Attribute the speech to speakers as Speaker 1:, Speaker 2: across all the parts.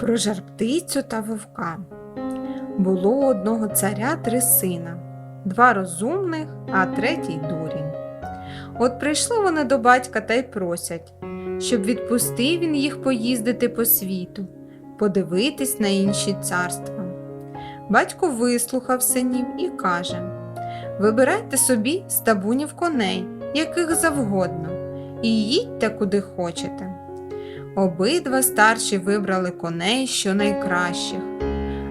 Speaker 1: Про жарптицю та вовка. Було одного царя три сина, два розумних, а третій дурень. От прийшли вони до батька та й просять, щоб відпустив він їх поїздити по світу, подивитись на інші царства. Батько вислухав синів і каже: Вибирайте собі з табунів коней, яких завгодно, і їдьте куди хочете. Обидва старші вибрали коней, що найкращих,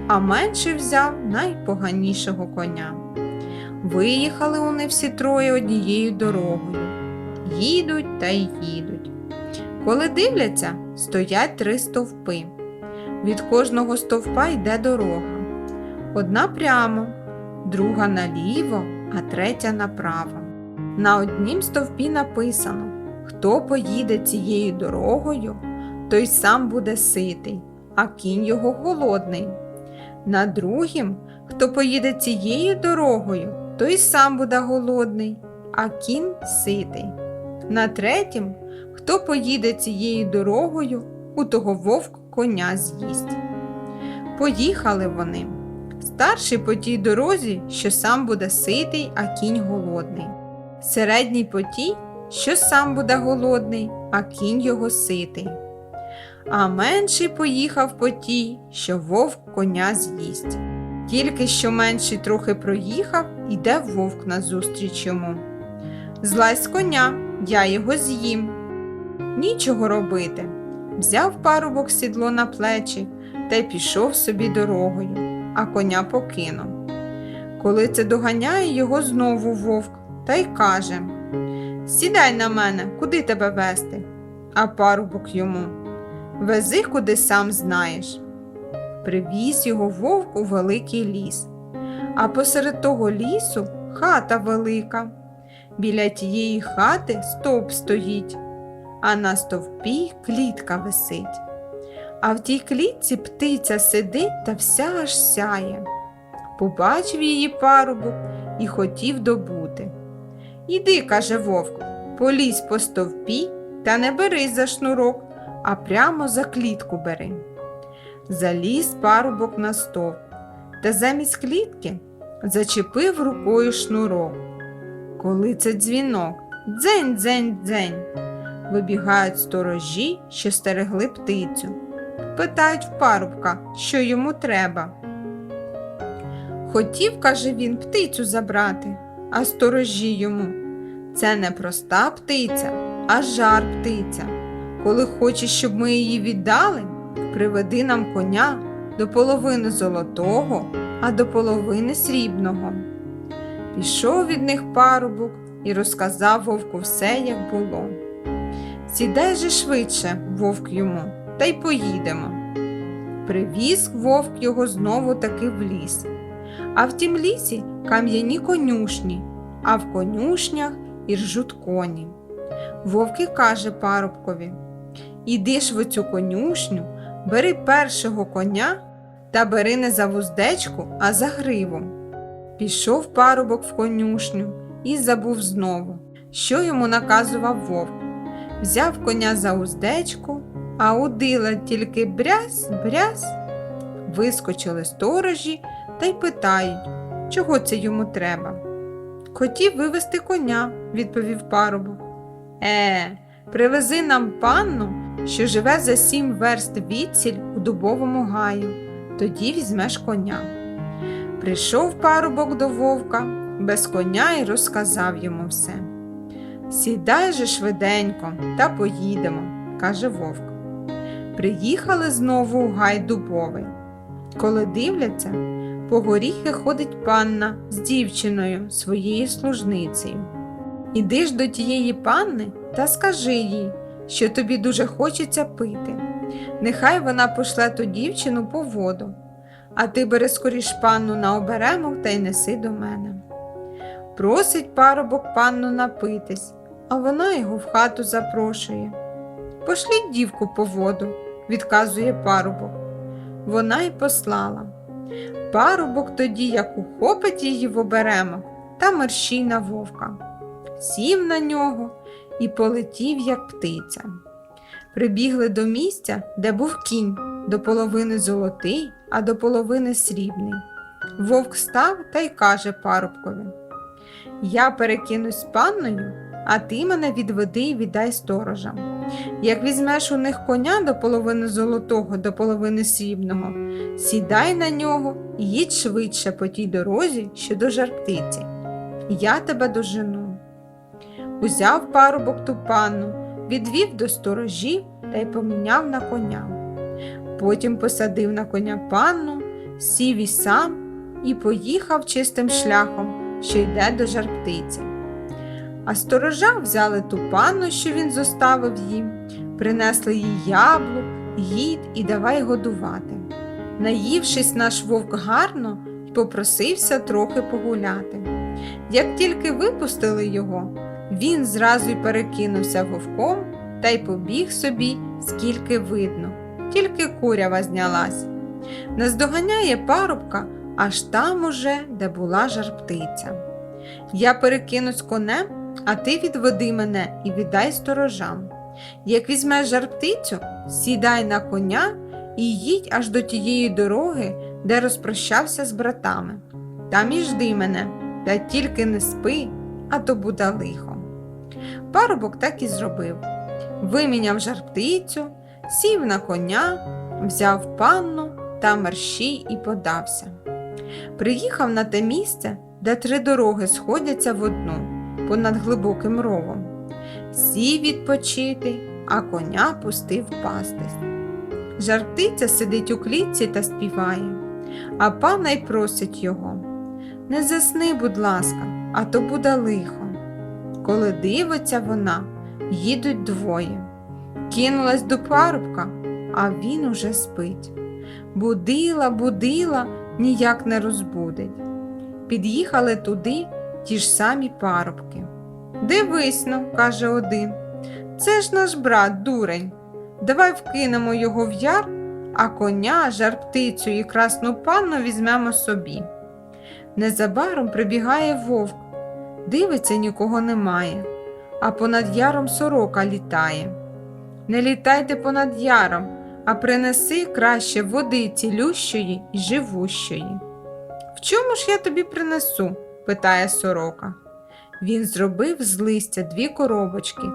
Speaker 1: а менший взяв найпоганішого коня. Виїхали вони всі троє однією дорогою. Їдуть та й їдуть. Коли дивляться, стоять три стовпи. Від кожного стовпа йде дорога. Одна прямо, друга наліво, а третя направо. На однім стовпі написано: Хто поїде цією дорогою, той сам буде ситий, а кінь його голодний. На другім, хто поїде цією дорогою, той сам буде голодний, а кінь ситий. На третім, хто поїде цією дорогою, у того вовк коня з'їсть. Поїхали вони. Старший по тій дорозі, що сам буде ситий, а кінь голодний. Середній по тій, що сам буде голодний, а кінь його ситий. А менший поїхав по тій, що вовк коня з'їсть. Тільки що менший трохи проїхав, іде вовк назустріч йому. Злазь коня, я його з'їм. Нічого робити. Взяв парубок сідло на плечі та й пішов собі дорогою, а коня покинув. Коли це доганяє його знову вовк та й каже Сідай на мене, куди тебе вести? А парубок йому Вези, куди сам знаєш. Привіз його вовк у великий ліс, а посеред того лісу хата велика. Біля тієї хати стовп стоїть, а на стовпі клітка висить. А в тій клітці птиця сидить та вся аж сяє. Побачив її парубок і хотів добути. Іди, каже вовк, полізь по стовпі та не берись за шнурок, а прямо за клітку бери. Заліз парубок на стовп та замість клітки зачепив рукою шнурок. Коли це дзвінок, дзень, дзень, дзень. Вибігають сторожі, що стерегли птицю. Питають в парубка, що йому треба. Хотів, каже він, птицю забрати, а сторожі йому. Це не проста птиця, а жар птиця. Коли хочеш, щоб ми її віддали, приведи нам коня до половини золотого, а до половини срібного. Пішов від них парубок і розказав вовку все, як було. Сідай же швидше, вовк йому, та й поїдемо. Привіз вовк його знову таки в ліс. А в тім лісі кам'яні конюшні, а в конюшнях і ржуть коні. Вовк і каже парубкові Іди ж в оцю конюшню, бери першого коня та бери не за вуздечку, а за гриву. Пішов парубок в конюшню і забув знову, що йому наказував вовк. Взяв коня за уздечку, а удила тільки брязь, брязь. Вискочили сторожі та й питають, чого це йому треба. Хотів вивести коня, відповів парубок. Е, привези нам панну, що живе за сім верст відсіль у дубовому гаю, тоді візьмеш коня. Прийшов парубок до вовка без коня і розказав йому все. Сідай же швиденько та поїдемо, каже вовк. Приїхали знову у гай дубовий. Коли дивляться, по горіхи ходить панна з дівчиною, своєю служницею. Іди ж до тієї панни та скажи їй, що тобі дуже хочеться пити. Нехай вона пошле ту дівчину по воду, а ти бери скоріш панну на оберемок та й неси до мене. Просить парубок панну напитись, а вона його в хату запрошує. Пошліть дівку по воду, відказує парубок. Вона й послала. Парубок тоді, як ухопить її в оберемок, та мерщій на вовка. Сів на нього і полетів, як птиця. Прибігли до місця, де був кінь, до половини золотий, а до половини срібний. Вовк став та й каже парубкові: Я перекинусь панною, а ти мене відведи і віддай сторожам. Як візьмеш у них коня до половини золотого, до половини срібного, сідай на нього і їдь швидше по тій дорозі, що до жарптиці. Я тебе дожену. Узяв парубок ту панну, відвів до сторожів та й поміняв на коня. Потім посадив на коня панну, сів і сам і поїхав чистим шляхом, що йде до жарптиці. А сторожа взяли ту панну, що він зоставив їм, принесли їй яблук, їд і давай годувати. Наївшись наш вовк гарно, попросився трохи погуляти. Як тільки випустили його, він зразу й перекинувся вовком та й побіг собі, скільки видно, тільки курява знялась. Наздоганяє парубка аж там уже, де була жарптиця. Я перекинусь конем, а ти відведи мене і віддай сторожам. Як візьмеш жарптицю, сідай на коня і їдь аж до тієї дороги, де розпрощався з братами. Там і жди мене, та тільки не спи, а то буде лихо. Парубок так і зробив. Виміняв жарптицю, сів на коня, взяв панну та мерщій і подався. Приїхав на те місце, де три дороги сходяться в одну, понад глибоким ровом. Сів відпочити, а коня пустив пастись. Жарптиця сидить у клітці та співає, а пана й просить його. Не засни, будь ласка, а то буде лихо. Коли дивиться вона, їдуть двоє. Кинулась до парубка, а він уже спить. Будила, будила, ніяк не розбудить. Під'їхали туди ті ж самі парубки. Дивись но, каже один. Це ж наш брат, дурень. Давай вкинемо його в яр, а коня, жарптицю і красну панну візьмемо собі. Незабаром прибігає вовк, дивиться, нікого немає, а понад яром сорока літає. Не літайте понад яром, а принеси краще води цілющої й живущої. В чому ж я тобі принесу? питає сорока. Він зробив з листя дві коробочки.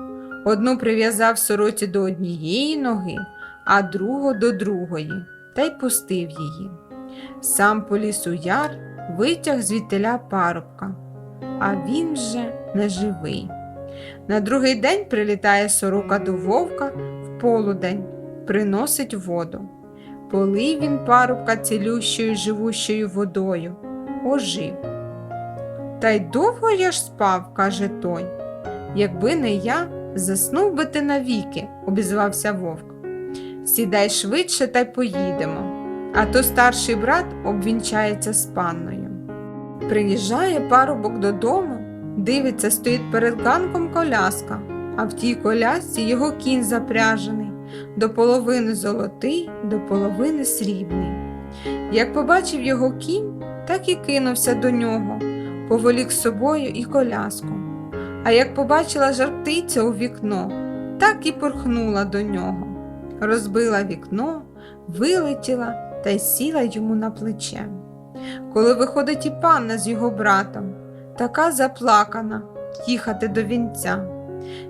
Speaker 1: Одну прив'язав сороці до однієї ноги, а другу до другої, та й пустив її. Сам поліз у яр, витяг звідтиля парубка, а він вже не живий. На другий день прилітає сорока до вовка в полудень, приносить воду. Полив він парубка цілющою живущою водою, ожив. Та й довго я ж спав, каже той. Якби не я, заснув би ти навіки, обізвався вовк. Сідай швидше та й поїдемо. А то старший брат обвінчається з панною. Приїжджає парубок додому, дивиться, стоїть перед ганком коляска, а в тій колясці його кінь запряжений, до половини золотий, до половини срібний. Як побачив його кінь, так і кинувся до нього, поволік з собою і коляску. А як побачила жарптиця у вікно, так і порхнула до нього, розбила вікно, вилетіла та й сіла йому на плече. Коли виходить і панна з його братом, така заплакана їхати до вінця.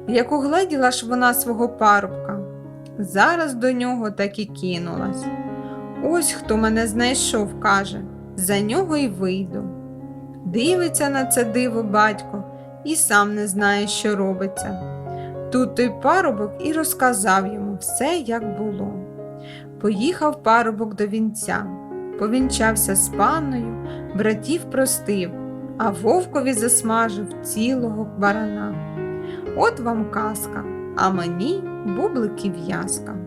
Speaker 1: Як угледіла ж вона свого парубка, зараз до нього так і кинулась. Ось хто мене знайшов, каже, за нього й вийду. Дивиться на це диво батько і сам не знає, що робиться. Тут той парубок і розказав йому все, як було. Поїхав парубок до вінця, повінчався з панною, братів простив, а вовкові засмажив цілого барана. От вам казка, а мені бубликів в'язка.